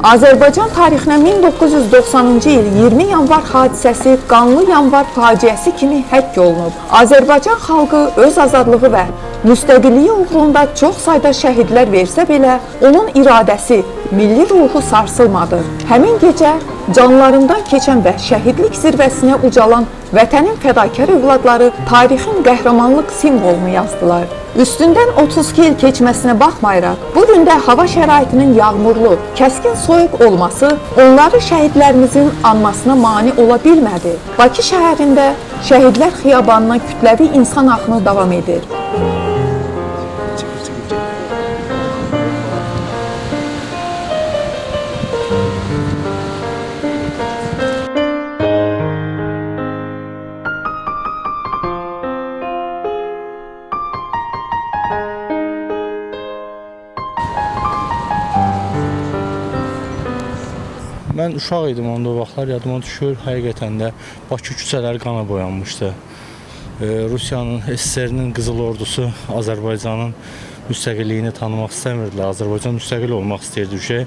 Azərbaycan tarixinə 1990-cı il 20 yanvar hadisəsi qanlı yanvar faciəsi kimi həkk olunub. Azərbaycan xalqı öz azadlığı və müstəqilliyi uğrunda çox sayda şəhidlər versə belə, onun iradəsi, milli ruhu sarsılmadı. Həmin gecə canlarından keçən və şəhidlik zirvəsinə ucalan vətənin fədakar övladları tarixin qəhrəmanlıq simvolunu yazdılar. Üstündən 32 il keçməsinə baxmayaraq, bu gün hava şəraitinin yağmurlu, kəskin soyuq olması onları şəhidlərimizin anmasına mane ola bilmədi. Bakı şəhərində Şəhidlər Xiyabanına kütləvi insan axını davam edir. Mən uşaq idim onda o vaxtlar yadıma düşür. Həqiqətən də Bakı küçələri qana boyanmışdı. Ee, Rusiyanın SSR-nin qızıl ordusu Azərbaycanın müstəqilliyini tanımaq istəmirdilər. Azərbaycan müstəqil olmaq istəyirdi şey.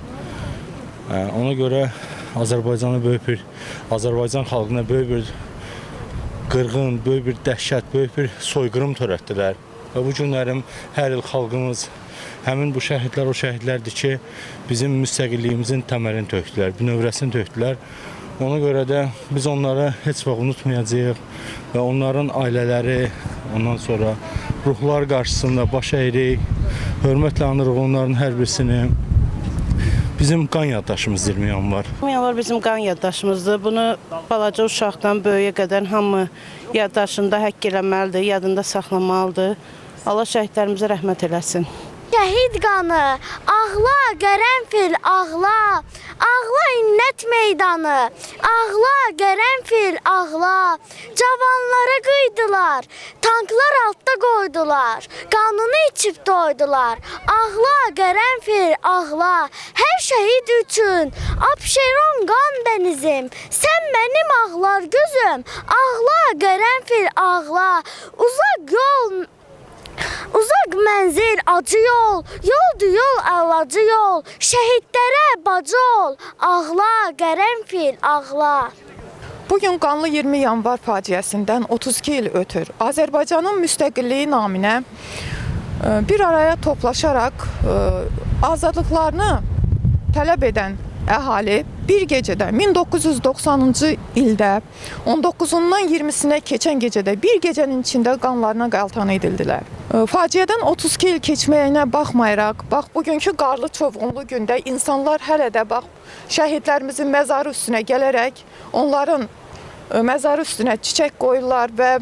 Ona görə Azərbaycana böyük bir Azərbaycan xalqına böyük bir qırğın, böyük bir dəhşət, böyük bir soyqırım törətdilər. Və bu günlərim hər il xalqımız həmin bu şəhidlər o şəhidlərdir ki, bizim müstəqilliyimizin təməlini tökdülər, bünövrəsini tökdülər. Ona görə də biz onları heç vaxt unutmayacağıq və onların ailələri, ondan sonra ruhlar qarşısında baş əyirik, hörmətlə anırıq onların hər birisini. Bizim qan yaddaşımız 20 yanvar. Yanvar bizim qan yaddaşımızdır. Bunu balaca uşaqdan böyüyə qədər hamı yaddaşında həkk eləməlidir, yadında saxlamalıdır. Allah şəhidlərimizə rəhmət eləsin. Şəhid qanı, ağla qərənfil, ağla. Ağla innət meydanı, ağla qərənfil, ağla. Cavanları qıydılar, tanklar altda qoydular. Qanını içib doydular. Ağla qərənfil, ağla. Hər şəhid üçün Abşeron qan dənizim. Sən mənim ağlar gözüm. Ağla qərənfil, ağla. Uzaq yol Uzaq mənzil, acı yol, yoldu yol, əlacı yol, şəhidlərə bacı ol, ağla, qərənfil, ağla. Bugün qanlı 20 yanvar faciəsindən 32 il ötür. Azərbaycanın müstəqilliyi naminə e, bir araya toplaşaraq e, azadlıqlarını tələb edən əhali bir gecədə 1990-cı ildə 19-undan 20-sinə keçən gecədə bir gecənin içində qanlarına qaltan edildilər. E, Faciədən 32 il keçməyinə baxmayaraq, bax bugünkü qarlı çovğunlu gündə insanlar hələ də bax şəhidlərimizin məzarı üstünə gələrək onların e, məzarı üstünə çiçək qoyurlar və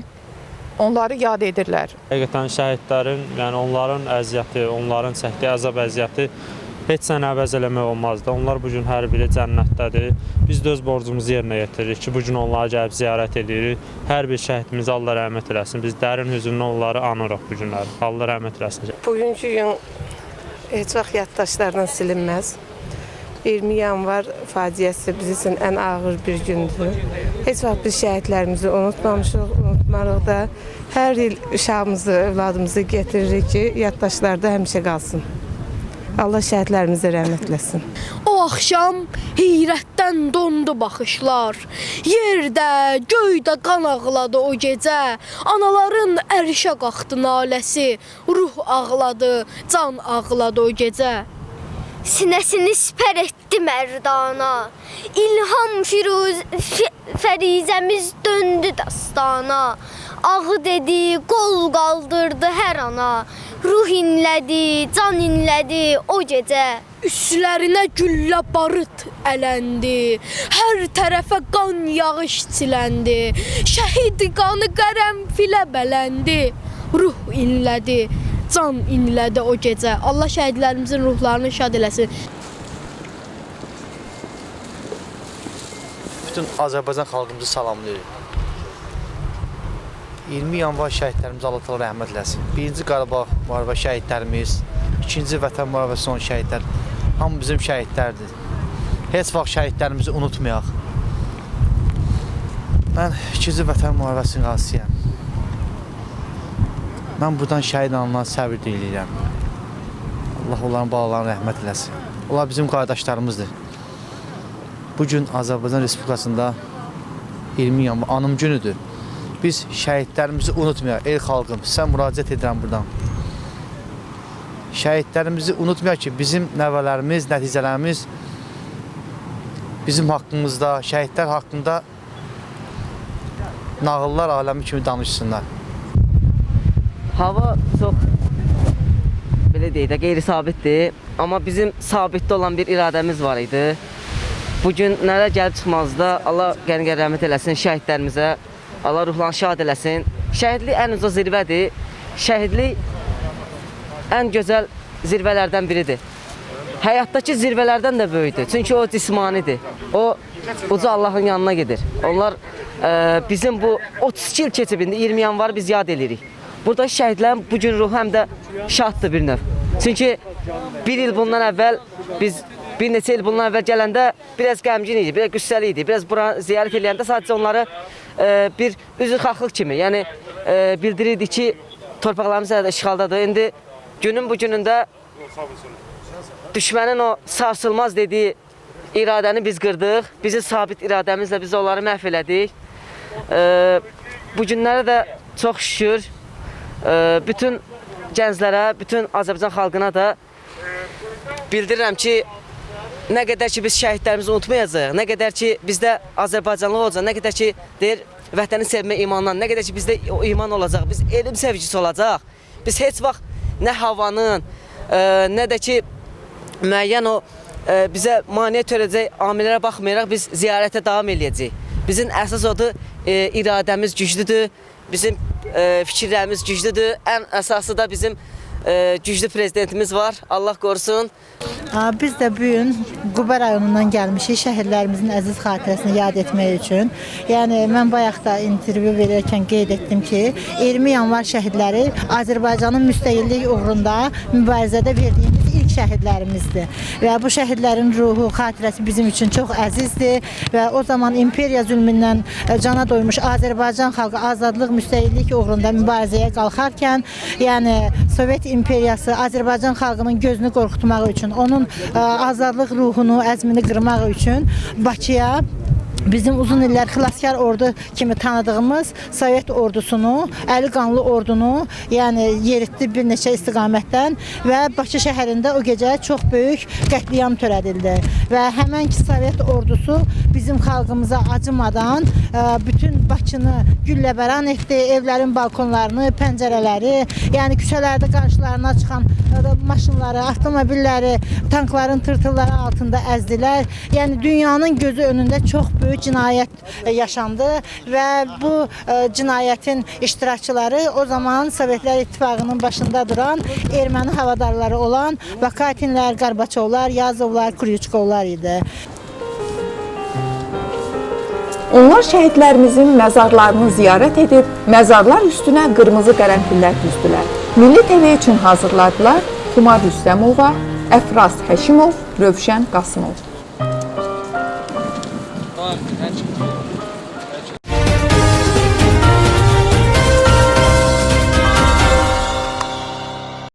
onları yad edirlər. Həqiqətən şəhidlərin, yəni onların əziyyəti, onların çəkdiyi əzab əziyyəti heç nə əvəz eləmək olmazdı. Onlar bu gün hər biri cənnətdədir. Biz də öz borcumuzu yerinə yetiririk ki, bu gün onları gəlib ziyarət edirik. Hər bir şəhidimizə Allah rəhmət eləsin. Biz dərin hüznlə onları anırıq bu günləri. Allah rəhmət eləsin. Bugünkü gün heç vaxt yaddaşlardan silinməz. 20 yanvar faciəsi bizim üçün ən ağır bir gündür. Heç vaxt biz şəhidlərimizi unutmamışıq, unutmarıq da. Hər il uşağımızı, övladımızı getiririk ki, yaddaşlarda həmişə qalsın. Allah şəhidlərimizə rəhmət eləsin. O axşam heyrətdən dondu baxışlar. Yerdə, göydə qan ağladı o gecə. Anaların ərişə qalxdı naləsi. Ruh ağladı, can ağladı o gecə. Sinəsini sipər etdi mərdana. İlham firuz fərizəmiz döndü dastana. Ağı dedi, qol qaldırdı hər ana. Ruh inlədi, can inlədi o gecə. Üstlərinə güllə barıt ələndi. Hər tərəfə qan yağış çiləndi. Şəhid qanı qərənfilə bələndi. Ruh inlədi, can inlədi o gecə. Allah şəhidlərimizin ruhlarını şad eləsin. Bütün Azərbaycan xalqımızı salamlayırıq. 20 yanvar şəhidlərimizə Allah təala rəhmət eləsin. Birinci Qarabağ müharibə şəhidlərimiz, ikinci Vətən müharibəsi son şəhidlər hamı bizim şəhidlərdir. Heç vaxt şəhidlərimizi unutmayaq. Mən ikinci Vətən müharibəsinin qazisiyəm. Mən buradan şəhid alınan səbir diləyirəm. Allah onların balalarına rəhmət eləsin. Onlar bizim qardaşlarımızdır. Bu gün Azərbaycan Respublikasında 20 yanvar anım günüdür. Biz şəhidlərimizi unutmayaq. Ey xalqım, sizə müraciət edirəm buradan. Şəhidlərimizi unutmayaq ki, bizim nəvələrimiz, nəticələrimiz bizim haqqımızda, şəhidlər haqqında nağıllar aləmi kimi danışsınlar. Hava çox belə deyək də qeyri-sabitdir, amma bizim sabitdə olan bir iradəmiz var idi. Bu gün nələr gəlib Allah qəni rəhmət eləsin şəhidlərimizə. Allah ruhlarını şad eləsin. Şəhidlik ən uca zirvədir. Şəhidlik ən gözəl zirvələrdən biridir. Həyatdakı zirvələrdən də böyükdür. Çünki o cismanidir. O uca Allahın yanına gedir. Onlar e, bizim bu 32 il keçibində 20 yanvarı biz yad edirik. Burada şəhidlərin bu gün ruhu həm də şaddır bir növ. Çünki bir il bundan əvvəl biz bir neçə il bundan əvvəl gələndə biraz qəmgin idi, biraz qüssəli idi. Biraz bura ziyarət edəndə sadəcə onları e, bir üzrxahlıq kimi, yəni e, bildirirdi ki, torpaqlarımız hələ də işğaldadır. İndi günün bu günündə düşmənin o sarsılmaz dediyi iradəni biz qırdıq. Bizim sabit iradəmizlə biz onları məhv elədik. E, bu günlərə də çox şükür e, bütün gənclərə, bütün Azərbaycan xalqına da bildirirəm ki, nə qədər ki biz şəhidlərimizi unutmayacağıq, nə qədər ki bizdə Azərbaycanlı olacaq, nə qədər ki deyir vətəni sevmə imandan, nə qədər ki bizdə o iman olacaq, biz elm sevgisi olacaq. Biz heç vaxt nə havanın, e, nə də ki müəyyən o e, bizə maneə törədəcək amillərə baxmayaraq biz ziyarətə davam eləyəcəyik. Bizim əsas odur e, iradəmiz güclüdür, bizim e, fikirlərimiz güclüdür. Ən əsası da bizim e, güclü prezidentimiz var. Allah qorusun. Aa, Biz də bu gün Quba rayonundan gəlmişik şəhidlərimizin əziz xatirəsini yad etmək üçün. Yəni mən bayaq da intervyu verərkən qeyd etdim ki, 20 yanvar şəhidləri Azərbaycanın müstəqillik uğrunda mübarizədə verdiyimiz şəhidlərimizdir. Və bu şəhidlərin ruhu, xatirəsi bizim üçün çox əzizdir və o zaman imperiya zülmündən e, cana doymuş Azərbaycan xalqı azadlıq, müstəqillik uğrunda mübarizəyə qalxarkən, yəni Sovet imperiyası Azərbaycan xalqının gözünü qorxutmaq üçün, onun ə, azadlıq ruhunu, əzmini qırmaq üçün Bakıya bizim uzun illər xilaskar ordu kimi tanıdığımız Sovet ordusunu, əli qanlı ordunu, yəni yeritdi bir neçə istiqamətdən və Bakı şəhərində o gecə çox böyük qətliam törədildi və həmən ki Sovet ordusu bizim xalqımıza acımadan ə, bütün Bakını gülləbəran etdi, evlərin balkonlarını, pəncərələri, yəni küçələrdə qarşılarına çıxan ə, maşınları, avtomobilləri, tankların tırtılları altında əzdilər. Yəni dünyanın gözü önündə çox böyük cinayət ə, yaşandı və bu ə, cinayətin iştirakçıları o zaman Sovetlər İttifaqının başında duran erməni havadarları olan Bakatinlər, Qarbaçovlar, Yazovlar, Kryuchkovlar idi. Onlar şəhidlərimizin məzarlarını ziyarət edib, məzarlar üstünə qırmızı qərənfillər düzdülər. Milli TV üçün hazırladılar Xumar Rüstəmova, Əfraz Həşimov, Rövşən Qasımov. Tamam,